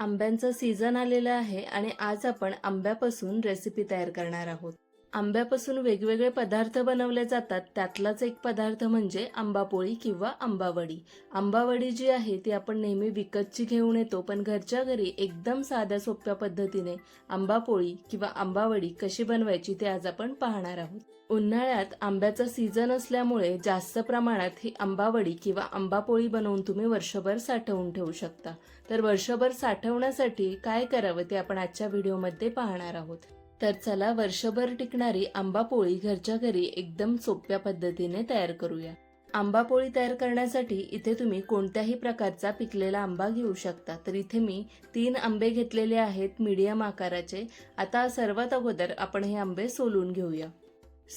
आंब्यांचं season आलेलं आहे आणि आज आपण आंब्यापासून रेसिपी तयार करणार आहोत. आंब्यापासून वेगवेगळे पदार्थ बनवले जातात. त्यातलाच एक पदार्थ म्हणजे आंबापोळी किंवा आंबावडी. आंबावडी जी आहे ती आपण नेहमी विकतची घेऊन येतो पण घरच्या घरी एकदम साध्या सोप्या पद्धतीने आंबापोळी किंवा आंबावडी कशी बनवायची ते आज आपण पाहणार आहोत. उन्हाळ्यात आंब्याचा सीझन असल्यामुळे जास्त प्रमाणात ही आंबावडी किंवा आंबापोळी बनवून तुम्ही वर्षभर साठवून ठेवू शकता. तर वर्षभर साठवण्यासाठी काय करावं ते आपण आजच्या व्हिडिओमध्ये पाहणार आहोत. तर चला वर्षभर टिकणारी आंबापोळी घरच्या घरी एकदम सोप्या पद्धतीने तयार करूया. आंबापोळी तयार करण्यासाठी इथे तुम्ही कोणत्याही प्रकारचा पिकलेला आंबा घेऊ शकता. तर इथे मी तीन आंबे घेतलेले आहेत मीडियम आकाराचे. आता सर्वात अगोदर आपण हे आंबे सोलून घेऊया.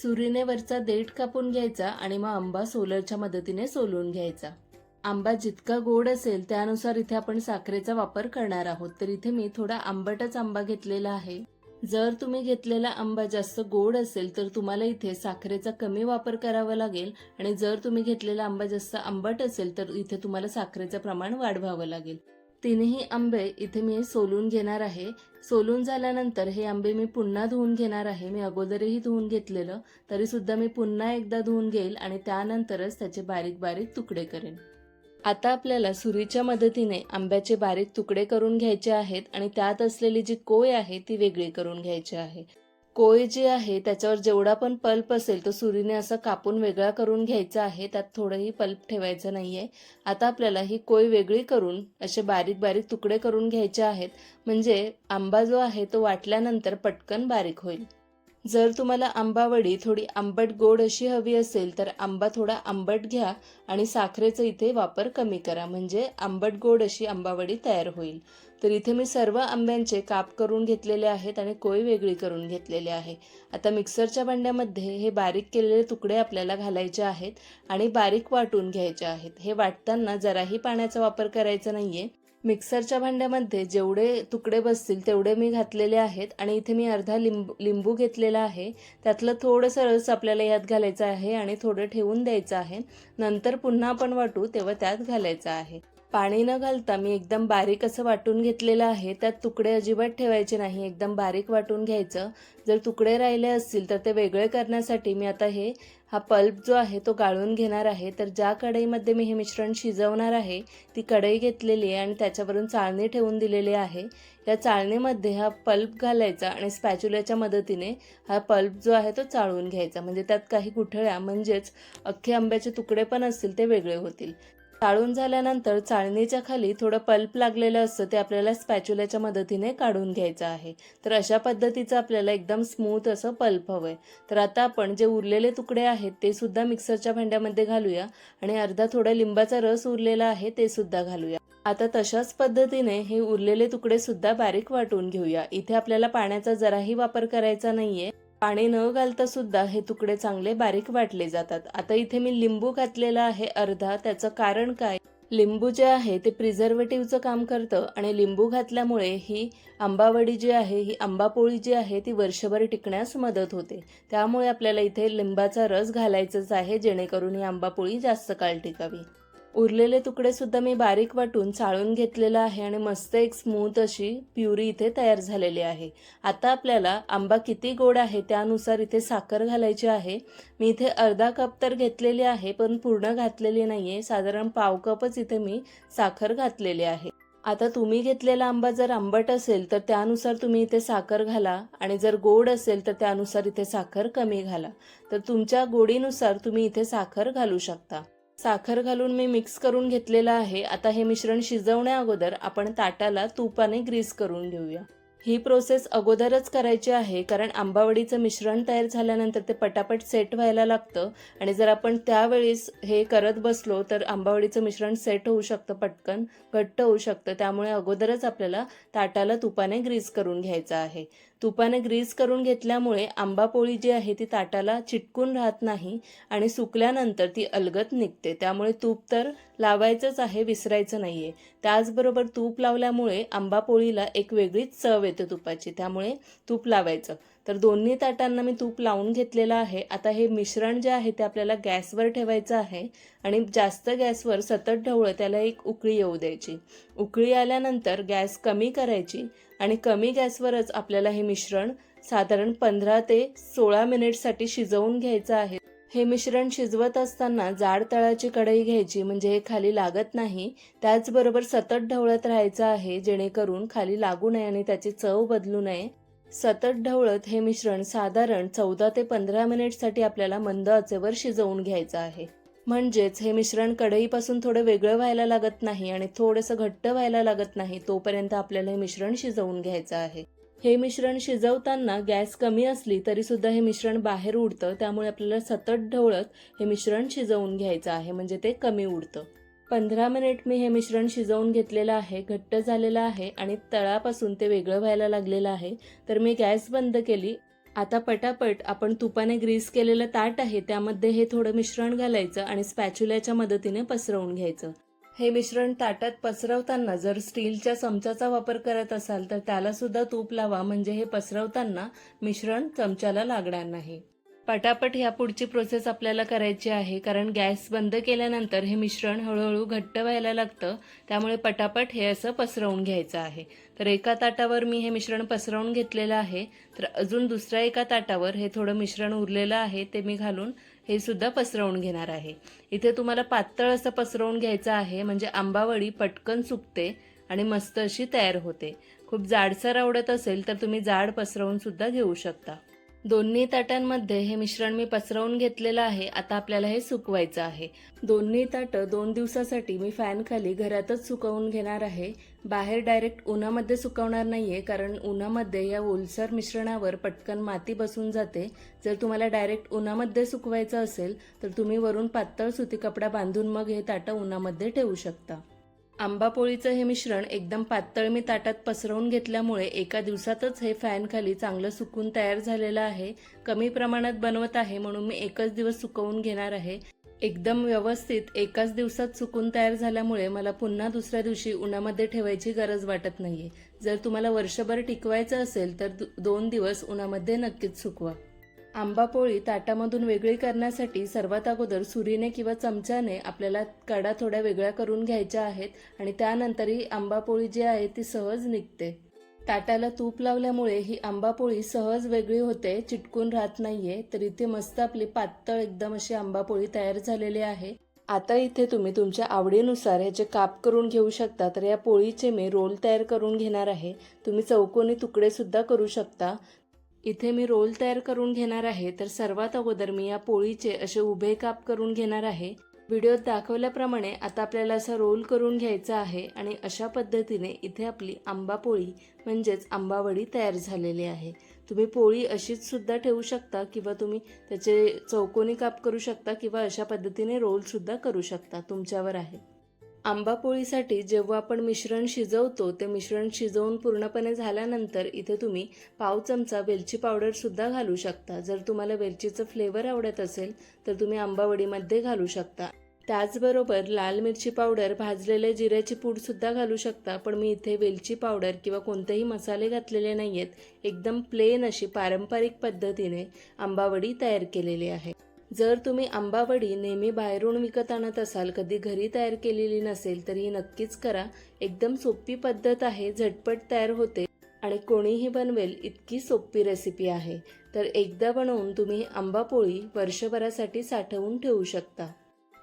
सुरीने वरचा देठ कापून घ्यायचा आणि मग आंबा सोलरच्या मदतीने सोलून घ्यायचा. आंबा जितका गोड असेल त्यानुसार इथे आपण साखरेचा वापर करणार आहोत. तर इथे मी थोडा आंबटच आंबा घेतलेला आहे. जर तुम्ही घेतलेला आंबा जास्त गोड असेल तर तुम्हाला इथे साखरेचा कमी वापर करावा लागेल. आणि जर तुम्ही घेतलेला आंबा जास्त आंबट असेल तर इथे तुम्हाला साखरेचं प्रमाण वाढवावं लागेल. तिन्ही आंबे इथे मी सोलून घेणार आहे. सोलून झाल्यानंतर हे आंबे मी पुन्हा धुवून घेणार आहे. मी अगोदरही धुवून घेतलेलं तरीसुद्धा मी पुन्हा एकदा धुवून घेईल आणि त्यानंतरच त्याचे बारीक बारीक तुकडे करेन. आता आपल्याला सुरीच्या मदतीने आंब्याचे बारीक तुकडे करून घ्यायचे आहेत आणि त्यात असलेली जी कोय आहे ती वेगळी करून घ्यायची आहे. कोय जी आहे त्याच्यावर जेवढा पण पल्प असेल तो सुरीने असं कापून वेगळा करून घ्यायचा आहे त्यात थोडंही पल्प ठेवायचं आहे आता आपल्याला ही कोय वेगळी करून असे बारीक बारीक तुकडे करून घ्यायचे आहेत. म्हणजे आंबा जो आहे तो वाटल्यानंतर पटकन बारीक होईल. जर तुम्हाला आंबावडी थोडी आंबट गोड अशी हवी असेल तर आंबा थोडा आंबट घ्या आणि साखरेचा इथे वापर कमी करा. म्हणजे आंबट गोड अशी आंबावडी तयार होईल. तर इथे मी सर्व आंब्यांचे काप करून घेतलेले आहेत आणि कोय वेगळी करून घेतलेले आहे. आता मिक्सरच्या भांड्यामध्ये हे बारीक केलेले तुकडे आपल्याला घालायचे आहेत आणि बारीक वाटून घ्यायचे आहेत. हे वाटताना जराही पाण्याचा वापर करायचा नाही आहे मिक्सरच्या भांड्यामध्ये जेवढे तुकडे बसतील तेवढे मी घातलेले आहेत आणि इथे मी अर्धा लिंब लिंबू घेतलेला आहे. त्यातलं थोडंसं रस आपल्याला यात घालायचं आहे आणि थोडं ठेवून द्यायचं आहे. नंतर पुन्हा आपण वाटू तेव्हा त्यात घालायचं आहे. पाणी न घालता मी एकदम बारीक असं वाटून घेतलेलं आहे. त्यात तुकडे अजिबात ठेवायचे नाही. एकदम बारीक वाटून घ्यायचं. जर तुकडे राहिले असतील तर ते वेगळे करण्यासाठी मी आता हे हा पल्प जो आहे तो गाळून घेणार आहे. तर ज्या कढईमध्ये मी हे मिश्रण शिजवणार आहे ती कढई घेतलेली आहे आणि त्याच्यावरून चाळणी ठेवून दिलेली आहे. या चाळणीमध्ये हा पल्प घालायचा आणि स्पॅच्युल्याच्या मदतीने हा पल्प जो आहे तो चाळून घ्यायचा. म्हणजे त्यात काही गुठळ्या म्हणजेच अख्खे आंब्याचे तुकडे पण असतील ते वेगळे होतील. चाळून झाल्यानंतर चाळणीच्या खाली थोडं पल्प लागलेलं असतं ते आपल्याला स्पॅच्युलाच्या मदतीने काढून घ्यायचं आहे. तर अशा पद्धतीचं आपल्याला एकदम स्मूथ असं पल्प हवंय. तर आता आपण जे उरलेले तुकडे आहेत ते सुद्धा मिक्सरच्या भांड्यामध्ये घालूया आणि अर्धा थोडा लिंबाचा रस उरलेला आहे ते सुद्धा घालूया. आता तशाच पद्धतीने हे उरलेले तुकडे सुद्धा बारीक वाटून घेऊया. इथे आपल्याला पाण्याचा जराही वापर करायचा नाहीये. पाणी न घालता सुद्धा हे तुकडे चांगले बारीक वाटले जातात. आता इथे मी लिंबू घातलेला आहे अर्धा. त्याचं कारण काय? लिंबू जे आहे ते प्रिझर्वेटिव्हचं काम करतं आणि लिंबू घातल्यामुळे ही आंबावडी जी आहे ही आंबापोळी जी आहे ती वर्षभर टिकण्यास मदत होते. त्यामुळे आपल्याला इथे लिंबाचा रस घालायचाच आहे जेणेकरून ही आंबापोळी जास्त काळ टिकावी. उरलेले तुकडे सुद्धा मी बारीक वाटून चाळून घेतलेलं आहे आणि मस्त एक स्मूथ अशी प्युरी इथे तयार झालेली आहे. आता आपल्याला आंबा किती गोड आहे त्यानुसार इथे साखर घालायची आहे. मी इथे अर्धा कप तर घेतलेली आहे पण पूर्ण घातलेली नाही आहे साधारण पाव कपच इथे मी साखर घातलेली आहे. आता तुम्ही घेतलेला आंबा जर आंबट असेल तर त्यानुसार तुम्ही इथे साखर घाला आणि जर गोड असेल तर त्यानुसार इथे साखर कमी घाला. तर तुमच्या गोडीनुसार तुम्ही इथे साखर घालू शकता. साखर घालून मी मिक्स करून घेतलेलं आहे. आता हे मिश्रण शिजवण्या अगोदर आपण ताटाला तुपाने ग्रीस करून घेऊया. ही प्रोसेस अगोदरच करायची आहे कारण आंबावडीचं मिश्रण तयार झाल्यानंतर ते पटापट सेट व्हायला लागतं आणि जर आपण त्यावेळेस हे करत बसलो तर आंबावडीचं मिश्रण सेट होऊ शकतं पटकन घट्ट होऊ शकतं. त्यामुळे अगोदरच आपल्याला ताटाला तुपाने ग्रीस करून घ्यायचं आहे. तुपाने ग्रीस करून घेतल्यामुळे आंबापोळी जी आहे ती ताटाला चिटकून राहत नाही आणि सुकल्यानंतर ती अलगत निघते. त्यामुळे तूप तर लावायचंच आहे विसरायचं नाहीये. त्याचबरोबर तूप लावल्यामुळे आंबापोळीला एक वेगळीच चव येते तुपाची. त्यामुळे तूप लावायचं. तर दोन्ही ताटांना मी तूप लावून घेतलेलं आहे. आता हे मिश्रण जे आहे ते आपल्याला गॅसवर ठेवायचं आहे आणि जास्त गॅसवर सतत ढवळं त्याला एक उकळी येऊ द्यायची. उकळी आल्यानंतर गॅस कमी करायची आणि कमी गॅसवरच आपल्याला हे मिश्रण साधारण पंधरा ते सोळा मिनिटसाठी शिजवून घ्यायचं आहे. हे मिश्रण शिजवत असताना जाड तळाची कढई घ्यायची म्हणजे हे खाली लागत नाही. त्याचबरोबर सतत ढवळत राहायचं आहे जेणेकरून खाली लागू नये आणि त्याची चव बदलू नये. सतत ढवळत हे मिश्रण साधारण चौदा ते पंधरा मिनिटसाठी आपल्याला मंद आचेवर शिजवून घ्यायचं आहे. म्हणजेच हे मिश्रण कढईपासून थोडं वेगळं व्हायला लागत नाही आणि थोडंसं घट्ट व्हायला लागत नाही तोपर्यंत आपल्याला हे मिश्रण शिजवून घ्यायचं आहे. हे मिश्रण शिजवताना गॅस कमी असली तरी सुद्धा हे मिश्रण बाहेर उडतं त्यामुळे आपल्याला सतत ढवळत हे मिश्रण शिजवून घ्यायचं आहे म्हणजे ते कमी उडतं. पंधरा मिनिट मी हे मिश्रण शिजवून घेतलेलं आहे घट्ट झालेलं आहे आणि तळापासून ते वेगळं व्हायला लागलेलं आहे. तर मी गॅस बंद केली. आता पटापट आपण तुपाने ग्रीस केलेलं ताट आहे त्यामध्ये हे थोडं मिश्रण घालायचं आणि स्पॅच्युल्याच्या मदतीने पसरवून घ्यायचं. हे मिश्रण ताटात पसरवताना जर स्टीलच्या चमच्याचा वापर करत असाल तर त्याला सुद्धा तूप लावा. म्हणजे हे पसरवताना मिश्रण चमच्याला लागणार नाही. पटापट ह्या पुढची प्रोसेस आपल्याला करायची आहे. कारण गॅस बंद केल्यानंतर हे मिश्रण हळूहळू घट्ट व्हायला लागतं. त्यामुळे पटापट हे असं पसरवून घ्यायचं आहे. तर एका ताटावर मी हे मिश्रण पसरवून घेतलेलं आहे. तर अजून दुसऱ्या एका ताटावर हे थोडं मिश्रण उरलेलं आहे ते मी घालून हे सुद्धा पसरवून घेणार आहे. इथे तुम्हाला पातळ असं पसरवून घ्यायचं आहे. म्हणजे आंबावडी पटकन सुकते आणि मस्त अशी तयार होते. खूप जाडसर आवडत असेल तर तुम्ही जाड पसरवून सुद्धा घेऊ शकता. दोन्ही ताटांमध्ये हे मिश्रण मी पसरवून घेतलेलं आहे. आता आपल्याला हे सुकवायचं आहे. दोन्ही ताटं दोन दिवसासाठी मी फॅन खाली घरातच सुकवून घेणार आहे. बाहेर डायरेक्ट उन्हामध्ये सुकवणार नाहीये कारण उन्हामध्ये या ओलसर मिश्रणावर पटकन माती बसून जाते. जर तुम्हाला डायरेक्ट उन्हामध्ये सुकवायचं असेल तर तुम्ही वरून पातळ सुती कपडा बांधून मग हे ताटं उन्हामध्ये ठेवू शकता. आंबापोळीचं हे मिश्रण एकदम पातळ मी ताटात पसरवून घेतल्यामुळे एका दिवसातच हे फॅनखाली चांगलं सुकून तयार झालेलं आहे. कमी प्रमाणात बनवत आहे म्हणून मी एकच दिवस सुकवून घेणार आहे. एकदम व्यवस्थित एकाच दिवसात सुकून तयार झाल्यामुळे मला पुन्हा दुसऱ्या दिवशी उन्हामध्ये ठेवायची गरज वाटत नाहीये. जर तुम्हाला वर्षभर टिकवायचं असेल तर दु- दोन दिवस उन्हामध्ये नक्कीच सुकवा. आंबा पोळी ताटामधून वेगळी करण्यासाठी सर्वात अगोदर सुरीने किंवा चमच्याने आपल्याला कडा थोड्या वेगळ्या करून घ्यायच्या आहेत आणि त्यानंतर ही आंबा पोळी जी आहे ती सहज निघते. ताटाला तूप लावल्यामुळे ही आंबा पोळी सहज वेगळी होते चिटकून राहत नाहीये. तर इथे मस्त आपली पातळ एकदम अशी आंबा पोळी तयार झालेली आहे. आता इथे तुम्ही तुमच्या आवडीनुसार ह्याचे काप करून घेऊ शकता तर या पोळीचे मी रोल तयार करून घेणार आहे. तुम्ही चौकोनी तुकडे सुद्धा करू शकता. इथे मी रोल तयार करून घेणार आहे तर सर्वात अगोदर मी या पोळीचे असे उभे काप करून घेणार आहे. व्हिडिओत दाखवल्याप्रमाणे आता आपल्याला असा रोल करून घ्यायचा आहे आणि अशा पद्धतीने इथे आपली आंबा पोळी म्हणजेच आंबावडी तयार झालेली आहे. तुम्ही पोळी अशीच सुद्धा ठेवू शकता किंवा तुम्ही त्याचे चौकोनी काप करू शकता किंवा अशा पद्धतीने रोलसुद्धा करू शकता तुमच्यावर आहे. आंबा पोळीसाठी जेव्हा आपण मिश्रण शिजवतो ते मिश्रण शिजवून पूर्णपणे झाल्यानंतर इथे तुम्ही पाव चमचा वेलची पावडरसुद्धा घालू शकता. जर तुम्हाला वेलचीचं फ्लेवर आवडत असेल तर तुम्ही आंबावडीमध्ये घालू शकता. त्याचबरोबर लाल मिरची पावडर भाजलेले जिऱ्याची पूडसुद्धा घालू शकता. पण मी इथे वेलची पावडर किंवा कोणतेही मसाले घातलेले नाही आहेत एकदम प्लेन अशी पारंपरिक पद्धतीने आंबावडी तयार केलेली आहे. जर तुम्ही आंबावडी नेहमी बाहेरून विकत आणत असाल कधी घरी तयार केलेली नसेल तर ही नक्कीच करा. एकदम सोपी पद्धत आहे झटपट तयार होते आणि कोणीही बनवेल इतकी सोपी रेसिपी आहे. तर एकदा बनवून तुम्ही आंबा पोळी वर्षभरासाठी साठवून ठेवू शकता.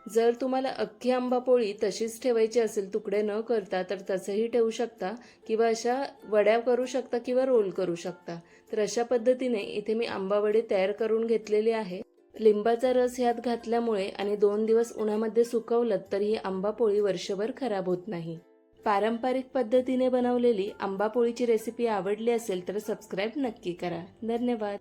जर तुम्हाला अख्खी आंबा पोळी तशीच ठेवायची असेल तुकडे न करता तर तसंही ठेवू शकता किंवा अशा वड्या करू शकता किंवा रोल करू शकता. तर अशा पद्धतीने इथे मी आंबावडी तयार करून घेतलेली आहे. लिंबाचा रस ह्यात घातल्यामुळे आणि दोन दिवस उन्हामध्ये सुकवलं तर ही आंबापोळी वर्षभर खराब होत नाही. पारंपरिक पद्धतीने बनवलेली आंबापोळीची रेसिपी आवडली असेल तर सबस्क्राईब नक्की करा. धन्यवाद.